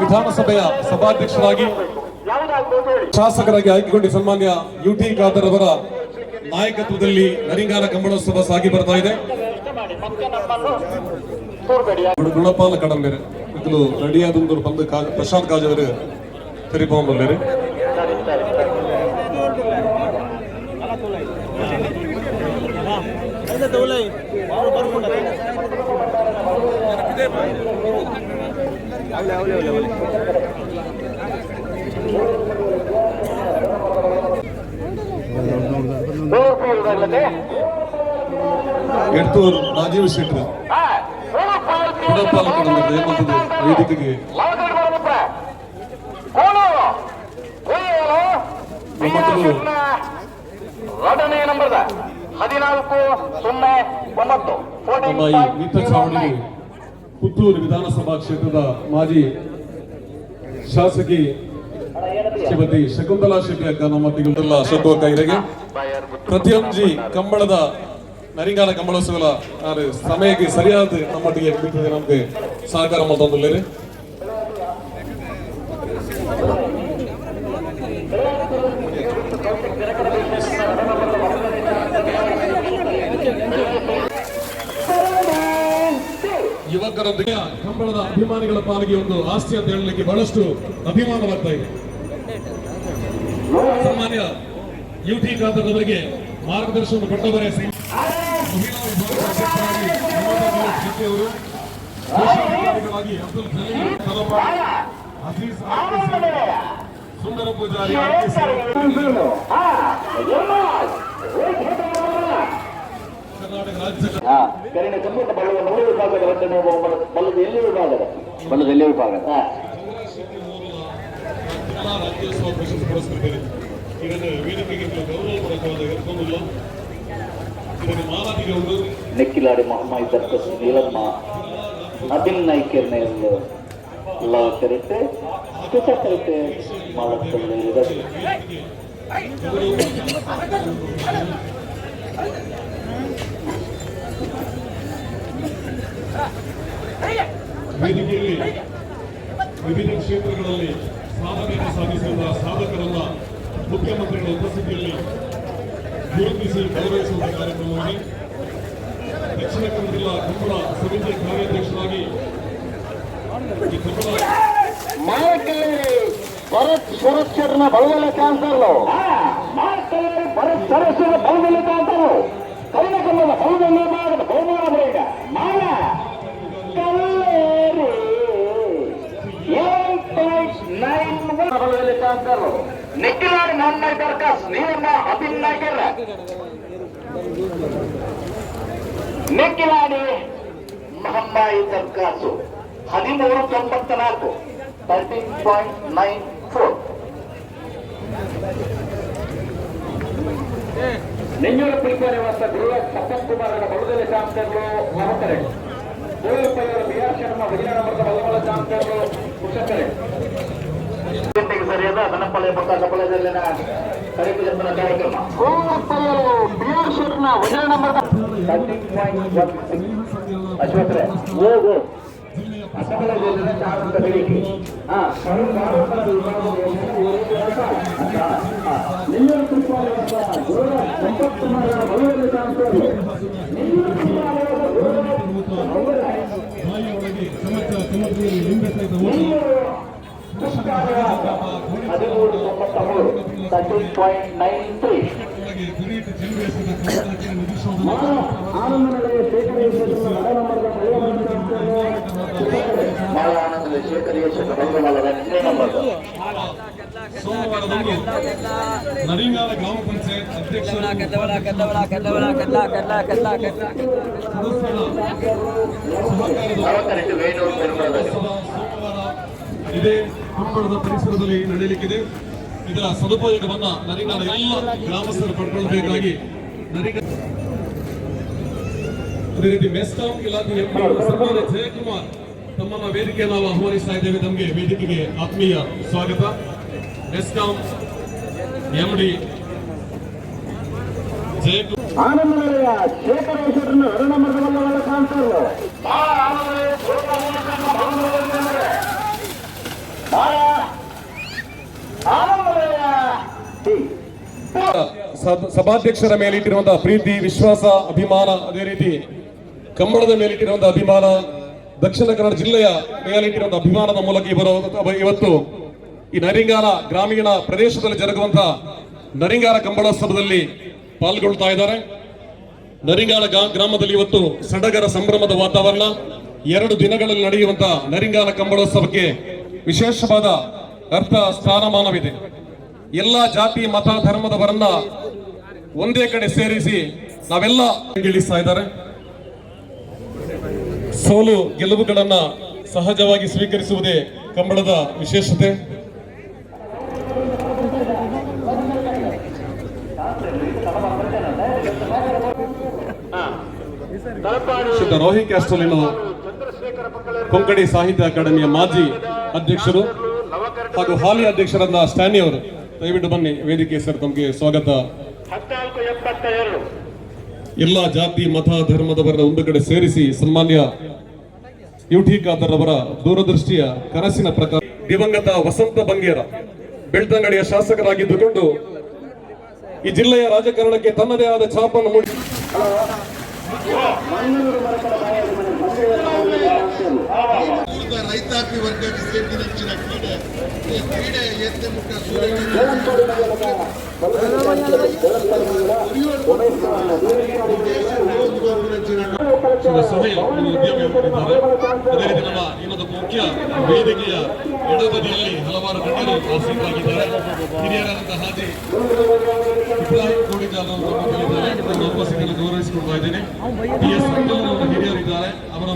ವಿಧಾನಸಭೆಯ ಸಭಾಧ್ಯಕ್ಷರಾಗಿ ಶಾಸಕರಾಗಿ ಆಯ್ಕೆಗೊಂಡು ಸನ್ಮಾನ್ಯ ಯು ಟಿ ಖಾದರ್ ಅವರ ನಾಯಕತ್ವದಲ್ಲಿ ನರಿಂಗಾಲ ಕಂಬಳೋತ್ಸವ ಸಾಗಿ ಬರ್ತಾ ಇದೆ. ಗುಣ- ಗುಣಪಾಲ ಕಡಂಬೇರೆ ಇದು ರೆಡಿಯಾದ ಬಂದು ಪ್ರಶಾಂತ್ ಕಾಜ್ ಅವರು ತೆರಿಪೊಂದುಳ್ಳೇರು ಎಡ್ತೂರು ರಾಜೀವ್ ಮತ್ತು ವೇದಿಕೆಗೆ ನಂಬರ್ದ ಹದಿನಾಲ್ಕು ಸೊನ್ನೆ ಒಂಬತ್ತು. ನಮ್ಮ ಈ ನಿತ್ಯ ಚಾವಣಿ ಪುತ್ತೂರು ವಿಧಾನಸಭಾ ಕ್ಷೇತ್ರದ ಮಾಜಿ ಶಾಸಕಿ ಶ್ರೀಮತಿ ಶಕುಂತಲಾ ಶೆಟ್ಟಿ ಅಕ್ಕ ನಮ್ಮ ತಿಂಗಳ ಅಶೋಕ ಅಕ್ಕ ಇರೆಗೆ ಪ್ರತಿಯೊಂದು ಕಂಬಳದ ನರಿಂಗಾಲ ಕಂಬಳೋತ್ಸವ ಸಮಯಕ್ಕೆ ಸರಿಯಾದ ನಮ್ಮೊಟ್ಟಿಗೆ ನಮಗೆ ಸಹಕಾರ ಮತ್ತೊಂದುಳ್ಳೇರಿ ಯುವಕರೊಂದಿಗೆ ಕಂಬಳದ ಅಭಿಮಾನಿಗಳ ಪಾಲಿಗೆ ಒಂದು ಆಸ್ತಿ ಅಂತ ಹೇಳಲಿಕ್ಕೆ ಬಹಳಷ್ಟು ಅಭಿಮಾನವಾಗ್ತಾ ಇದೆ. ಸನ್ಮಾನ್ಯ ಯುಟಿ ಖಾದರ್ ಮಾರ್ಗದರ್ಶನ ಕೊಟ್ಟವರೇ ಸುಂದರ ಪೂಜಾರಿ ಕರಿನ ಸಂಪುಟ ಬಲ್ಲದ ಮೂರು ವಿಭಾಗದ ಎರಡನೇ ಬಹುಮಾನ ಬಲ್ಲದ ಎಲ್ಲಿ ವಿಭಾಗದ ಬಲ್ಲದ ಎಲ್ಲಿ ವಿಭಾಗದ ಹಾ. ಜಿಲ್ಲಾ ರಾಜ್ಯೋತ್ಸವ ಪ್ರಶಸ್ತಿ ಪುರಸ್ಕೃತರು ಇದನ್ನು ವೇದಿಕೆಗೆ ಗೌರವಪೂರ್ವಕವಾದ ಎತ್ಕೊಂಡಿಲ್ಲ ಇದನ್ನು ಮಾಲಾಟಿಗೆ ಒಂದು ನೆಕ್ಕಿಲಾಡಿ ಮೊಹಮ್ಮದ್ ದರ್ಕಸ್ ನೀಲಮ್ಮ ಅಭಿನಯಿಕೆಯನ್ನು ಲಾಕರಿಟ್ಟು ಕುಸಕರಿಟ್ಟು ಮಾಡುತ್ತಿರುವುದು ವೇದಿಕೆಯಲ್ಲಿ ವಿವಿಧ ಕ್ಷೇತ್ರಗಳಲ್ಲಿ ಸಾಧನೆಯನ್ನು ಸಾಧಿಸಿರುವ ಸಾಧಕರನ್ನ ಮುಖ್ಯಮಂತ್ರಿಗಳ ಉಪಸ್ಥಿತಿಯಲ್ಲಿ ಗುರುತಿಸಿ ಗೌರವಿಸುವ ಕಾರ್ಯಕ್ರಮವಾಗಿ ದಕ್ಷಿಣ ಕನ್ನಡ ಜಿಲ್ಲಾ ಕನ್ನಡ ಸಮಿತಿ ಕಾರ್ಯಾಧ್ಯಕ್ಷರಾಗಿ ಭರತ್ ಸುರಕ್ಷರನ ಬಲಗಲ ಕಾಂತರು ಮಾರ್ಕಲ್ಲಿ ಭರತ್ ಸರಸ್ವರ ಬಲಗಲ ಕಾಂತರು ಕೈನ ಕನ್ನಡ ಬಹುಮಾನ ಬರೆಯ ಮಾನ ಕಲ್ಲೇರಿ ಬಲಗಲ ಕಾಂತರು ನಿಖಿಲಾಡಿ ನನ್ನ ದರ್ಕಾಸ್ ನೀವನ್ನ ಅಭಿನಯಕರ ನಿಖಿಲಾಡಿ ಮಹಮ್ಮಾಯಿ ದರ್ಕಾಸು ಹದಿಮೂರು ತೊಂಬತ್ತ ನಾಲ್ಕು ತರ್ಟೀನ್ ಪಾಯಿಂಟ್ ನೈನ್ ಫೋರ್ ನೆಂಜೂರು ಪ್ರಿಪೇರ್ ವ್ಯವಸ್ಥೆ ಗೃಹ ಸಪತ್ ಕುಮಾರರ ಬಲದಲ್ಲಿ ಚಾಂಪಿಯನ್ಗಳು ಮಹತ್ತರೆ ಗೋವಿಂದಪ್ಪಯ್ಯವರ ಬಿ ಆರ್ ಶರ್ಮಾ ವಿಜಯ ನಂಬರದ ಬಲಬಲ ಚಾಂಪಿಯನ್ಗಳು ಕುಶಕರೆ ಗಂಟೆಗೆ ಸರಿಯಾದ ದನಪಳ್ಳಿ ಪಕ್ಕ ಕಪಲದಲ್ಲಿನ ಕಾರ್ಯಕ್ರಮ. ಗೋವಿಂದಪ್ಪಯ್ಯರು ಬಿಆರ್ ಶರ್ಮಾ ವಿಜಯ ನಂಬರದ ತರ್ಟೀನ್ ಪಾಯಿಂಟ್ ಒನ್ ಸಿಕ್ಸ್ ಅಶ್ವತ್ರೆ ಹೋಗು. ಅಸಫಲದಲ್ಲಿನ ಚಾಲಕ ಹೇಳಿಕೆ ಹಾ ನೆಲ್ಲೂರು ಕೃಪಾಲ ಗುರುಗಳ ಸಂಪತ್ತು ಮಾಡದ ಬಲವಲ್ಲಿ ಕಾಣ್ತಾರೆ ಬಾಯಿಯೊಳಗೆ ಸಮಗ್ರ ಸಮಗ್ರದಲ್ಲಿ ಲಿಂಗ ಸಹಿತ ಹದಿಮೂರು ತೊಂಬತ್ತ ಮೂರು ತರ್ಟೀನ್ ಪಾಯಿಂಟ್ ನೈನ್ ತ್ರೀ ಒಳಗೆ ಗುರಿಯಿಟ್ಟು ಚೆಂಡುವೆಸೆದ ಸೋಮವಾರದಂದು ನರಿಂಗಾಲ ಗ್ರಾಮ ಪಂಚಾಯತ್ ಅಧ್ಯಕ್ಷರು ಸಹಕಾರದ ಇದೇ ಕುಂಬಳದ ಪರಿಸರದಲ್ಲಿ ನಡೆಯಲಿಕ್ಕಿದೆ. ಇದರ ಸದುಪಯೋಗವನ್ನ ನರಿಂಗಾಲ ಎಲ್ಲ ಗ್ರಾಮಸ್ಥರು ಪಡ್ಕೊಳ್ಬೇಕಾಗಿ ನರಿಂಗ ಅದೇ ರೀತಿ ಮೆಸ್ಕಾಂ ಇಲಾಖೆ ಎಂಪಿ ಜಯಕುಮಾರ್ ತಮ್ಮನ್ನ ವೇದಿಕೆ ನಾವು ಆಹ್ವಾನಿಸ್ತಾ ಇದ್ದೇವೆ. ನಮಗೆ ವೇದಿಕೆಗೆ ಆತ್ಮೀಯ ಸ್ವಾಗತ. ಎಸ್ಕಾಂ ಎಂಡಿ ಡಿ ಶೇಖರೇಶ್ವರನ್ನು ಕಾಣ್ತಾರೆ ಸಭಾಧ್ಯಕ್ಷರ ಮೇಲಿಟ್ಟಿರುವಂತಹ ಪ್ರೀತಿ ವಿಶ್ವಾಸ ಅಭಿಮಾನ ಅದೇ ರೀತಿ ಕಂಬಳದ ಮೇಲಿಟ್ಟಿರುವಂತಹ ಅಭಿಮಾನ ದಕ್ಷಿಣ ಕನ್ನಡ ಜಿಲ್ಲೆಯ ಮೇಲಿಟ್ಟಿರುವ ಅಭಿಮಾನದ ಮೂಲಕ ಇವರು ಇವತ್ತು ಈ ನರಿಂಗಾಲ ಗ್ರಾಮೀಣ ಪ್ರದೇಶದಲ್ಲಿ ಜರುಗುವಂತಹ ನರಿಂಗಾಲ ಕಂಬಳೋತ್ಸವದಲ್ಲಿ ಪಾಲ್ಗೊಳ್ತಾ ಇದ್ದಾರೆ. ನರಿಂಗಾಲ ಗ್ರಾಮದಲ್ಲಿ ಇವತ್ತು ಸಡಗರ ಸಂಭ್ರಮದ ವಾತಾವರಣ. ಎರಡು ದಿನಗಳಲ್ಲಿ ನಡೆಯುವಂತಹ ನರಿಂಗಾಲ ಕಂಬಳೋತ್ಸವಕ್ಕೆ ವಿಶೇಷವಾದ ಅರ್ಥ ಸ್ಥಾನಮಾನವಿದೆ. ಎಲ್ಲ ಜಾತಿ, ಮತ, ಧರ್ಮದವರನ್ನ ಒಂದೇ ಕಡೆ ಸೇರಿಸಿ ನಾವೆಲ್ಲ ಇಳಿಸ್ತಾ ಇದ್ದಾರೆ. ಸೋಲು ಗೆಲುವುಗಳನ್ನ ಸಹಜವಾಗಿ ಸ್ವೀಕರಿಸುವುದೇ ಕಂಬಳದ ವಿಶೇಷತೆ. ರೋಹಿ ರೋಹಿ ಎನ್ನುವ ಕೊಂಕಣಿ ಸಾಹಿತ್ಯ ಅಕಾಡೆಮಿಯ ಮಾಜಿ ಅಧ್ಯಕ್ಷರು ಹಾಗೂ ಹಾಲಿ ಅಧ್ಯಕ್ಷರಾದ ಸ್ಟ್ಯಾನಿ ಅವರು ದಯವಿಟ್ಟು ಬನ್ನಿ ವೇದಿಕೆ ಸರ್ ತಮಗೆ ಸ್ವಾಗತ. ಎಲ್ಲ ಜಾತಿ ಮತ ಧರ್ಮದವರನ್ನ ಒಂದು ಕಡೆ ಸೇರಿಸಿ ಸನ್ಮಾನ್ಯ ಯುಟಿ ಖಾದರ್ ಅವರ ದೂರದೃಷ್ಟಿಯ ಕನಸಿನ ಪ್ರಕಾರ ದಿವಂಗತ ವಸಂತ ಬಂಗೇರ, ಬೆಳ್ತಂಗಡಿಯ ಶಾಸಕರಾಗಿದ್ದುಕೊಂಡು ಈ ಜಿಲ್ಲೆಯ ರಾಜಕಾರಣಕ್ಕೆ ತನ್ನದೇ ಆದ ಛಾಪನ್ನು ಮೂಡಿ ಪೂರ್ವ ರೈತಾಪಿ ವರ್ಗಕ್ಕೆ ಸೇರಿದ ಕ್ರೀಡೆ ಈ ಕ್ರೀಡೆ ಎತ್ತೆ ಮುಖ ಇವರು ಉದ್ಯಮಿಗಳಿದ್ದಾರೆ ಅದೇ ರೀತಿ ನಮ್ಮ ಇನ್ನೊಂದು ಮುಖ್ಯ ವೇದಿಕೆಯ ಎಡಬದಿಯಲ್ಲಿ ಹಲವಾರು ಗಣ್ಯರು ಆಸೀನರಾಗಿದ್ದಾರೆ ಹಿರಿಯರಾದಂತಹ ಹಾಜಿ ಇಬ್ರಾಹಿಂ ಕೋಡಿಜಾಲ್ ಉಪಸ್ಥಿತಿಯನ್ನು ಗೌರವಿಸಿಕೊಳ್ತಾ ಇದ್ದೇನೆ ಅವರು ಹಿರಿಯರಿದ್ದಾರೆ ಅವರ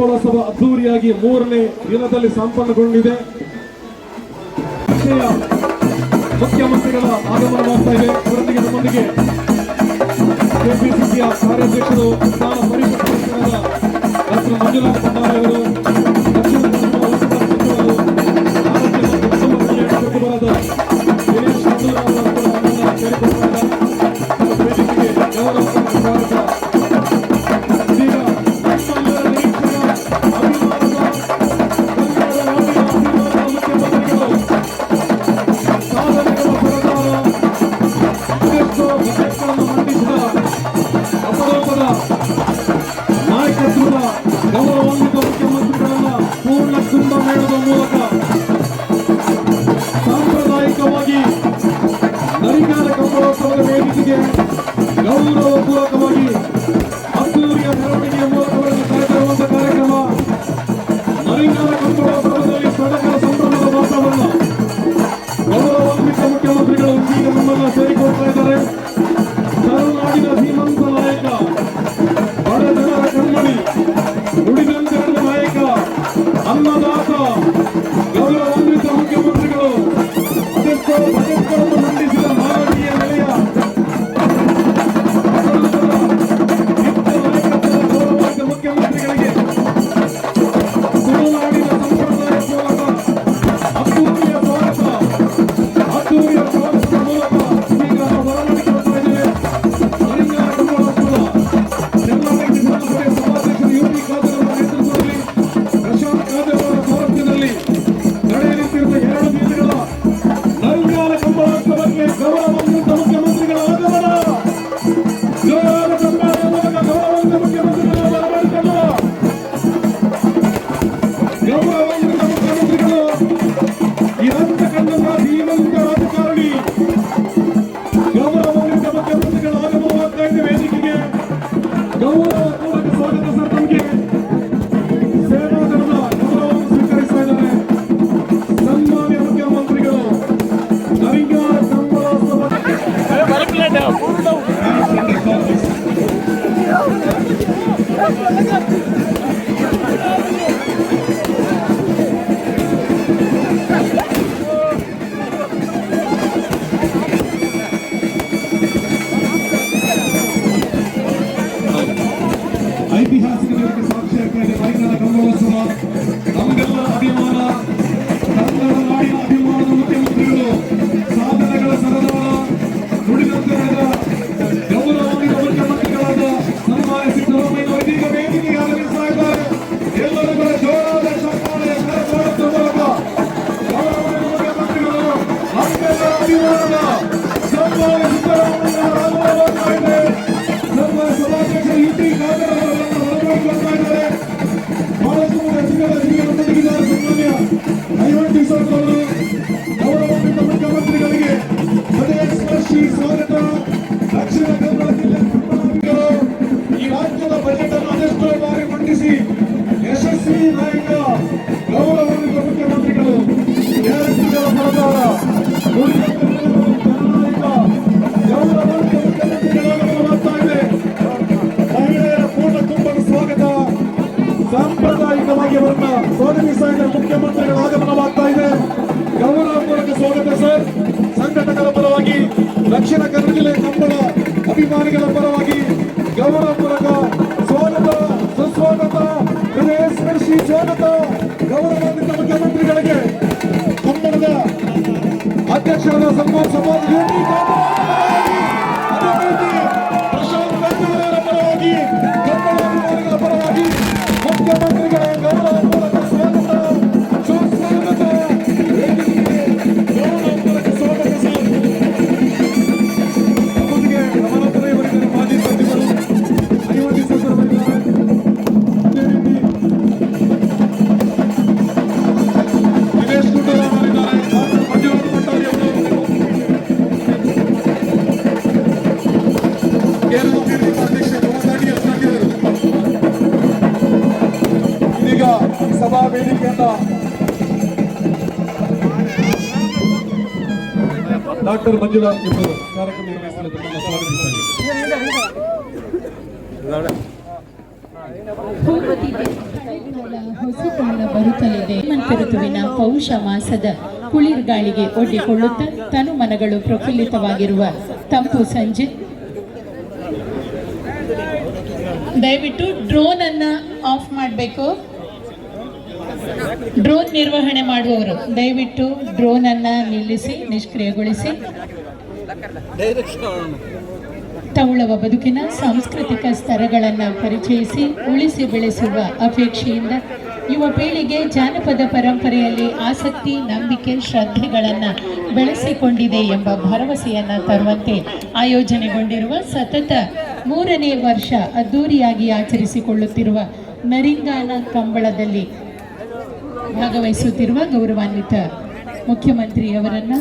ಕಂಬಳೋತ್ಸವ ಅದ್ದೂರಿಯಾಗಿ ಮೂರನೇ ದಿನದಲ್ಲಿ ಸಂಪನ್ನಗೊಂಡಿದೆ. ಮುಖ್ಯಮಂತ್ರಿಗಳ ಆಗಮನವಾಗ್ತಾ ಇದೆ. ಅವರೊಂದಿಗೆ ನಮ್ಮೊಂದಿಗೆ ಕೆಪಿಸಿಸಿಯ ಕಾರ್ಯಾಧ್ಯಕ್ಷರು ಸ್ಥಾನ ಡಾಕ್ಟರ್ ಮಂಜುನಾಥ್ ಭಂಡಾರಿ ಅವರು. Thank you. ಡಾಕ್ಟರ್ ಮಂಜುಳಾ ಇಬ್ಬರು ಕಾರ್ಯಕ್ರಮ ನಿರ್ವಹಿಸಲು ಬರುತ್ತಲಿದೆ. ಹೇಮಂತ ಋತುವಿನ ಪೌಷ ಮಾಸದ ಕುಳಿರ್ಗಾಳಿಗೆ ಒಡ್ಡಿಕೊಳ್ಳುತ್ತ ತನು ಮನಗಳು ಪ್ರಫುಲ್ಲಿತವಾಗಿರುವ ತಂಪು ಸಂಜೆ. ದಯವಿಟ್ಟು ಡ್ರೋನ್ ಅನ್ನ ಆಫ್ ಮಾಡಬೇಕು. ಡ್ರೋನ್ ನಿರ್ವಹಣೆ ಮಾಡುವವರು. ದಯವಿಟ್ಟು ಡ್ರೋನ್ ಅನ್ನ ನಿಲ್ಲಿಸಿ, ನಿಷ್ಕ್ರಿಯಗೊಳಿಸಿ. ತೌಳವ ಬದುಕಿನ ಸಾಂಸ್ಕೃತಿಕ ಸ್ತರಗಳನ್ನು ಪರಿಚಯಿಸಿ, ಉಳಿಸಿ ಬೆಳೆಸುವ ಅಪೇಕ್ಷೆಯಿಂದ ಯುವ ಪೀಳಿಗೆ ಜಾನಪದ ಪರಂಪರೆಯಲ್ಲಿ ಆಸಕ್ತಿ, ನಂಬಿಕೆ, ಶ್ರದ್ಧೆಗಳನ್ನು ಬೆಳೆಸಿಕೊಂಡಿದೆ ಎಂಬ ಭರವಸೆಯನ್ನು ತರುವಂತೆ ಆಯೋಜನೆಗೊಂಡಿರುವ ಸತತ ಮೂರನೇ ವರ್ಷ ಅದ್ದೂರಿಯಾಗಿ ಆಚರಿಸಿಕೊಳ್ಳುತ್ತಿರುವ ನರಿಂಗಾನ ಕಂಬಳದಲ್ಲಿ ಭಾಗವಹಿಸುತ್ತಿರುವ ಗೌರವಾನ್ವಿತ ಮುಖ್ಯಮಂತ್ರಿಯವರನ್ನು